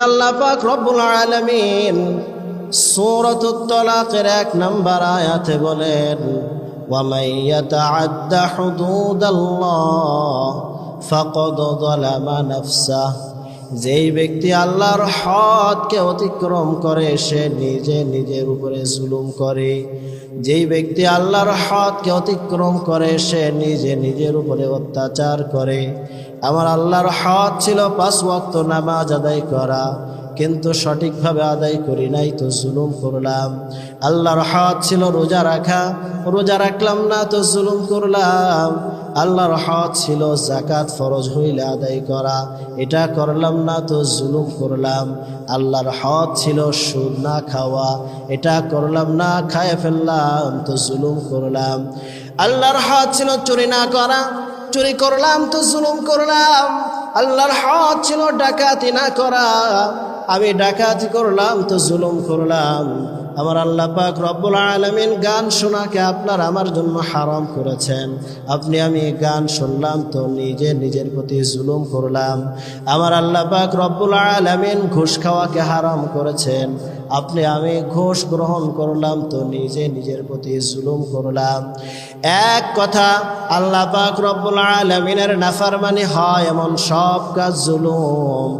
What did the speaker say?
আল্লাহ পাক রব্বুল আলামিন তালাকের এক নাম্বার আয়াতে বলেন ইয়াতাআদ্দা ফাকাদ যালামা নাফসাহ। যেই ব্যক্তি আল্লাহর হদকে অতিক্রম করে, সে নিজে নিজের উপরে জুলুম করে। যেই ব্যক্তি আল্লাহর হদকে অতিক্রম করে, সে নিজে নিজের উপরে অত্যাচার করে। আমার আল্লাহর হদ ছিল পাঁচ ওয়াক্ত নামাজ আদায় করা, কিন্তু সঠিকভাবে আদায় করি নাই তো জুলুম করলাম। আল্লাহর হাত ছিল রোজা রাখা, রোজা রাখলাম না তো জুলুম করলাম। আল্লাহর হাত ছিল জাকাত ফরজ হইলে আদায় করা, এটা করলাম না তো জুলুম করলাম। আল্লাহর হাত ছিল সুদ না খাওয়া, এটা করলাম না খায় ফেললাম তো জুলুম করলাম। আল্লাহর হাত ছিল চুরি না করা চুরি করলাম তো জুলুম করলাম। আল্লাহর হাত ছিল ডাকাতি না করা। আমি ডাকাতি করলাম, তো জুলুম করলাম। আমার আল্লাহ পাক রব্বুল আলমিন গান শোনাকে আপনার আমার জন্য হারাম করেছেন। আপনি আমি গান শুনলাম, তো নিজে নিজের প্রতি জুলুম করলাম। আমার আল্লাহ পাক রব্বুল আলমিন ঘুষ খাওয়াকে হারাম করেছেন। আপনি আমি ঘুষ গ্রহণ করলাম, তো নিজে নিজের প্রতি জুলুম করলাম। এক কথা, আল্লাহ পাক রব্বুল আলমিনের নাফারমানি হয় এমন সব কাজ জুলুম।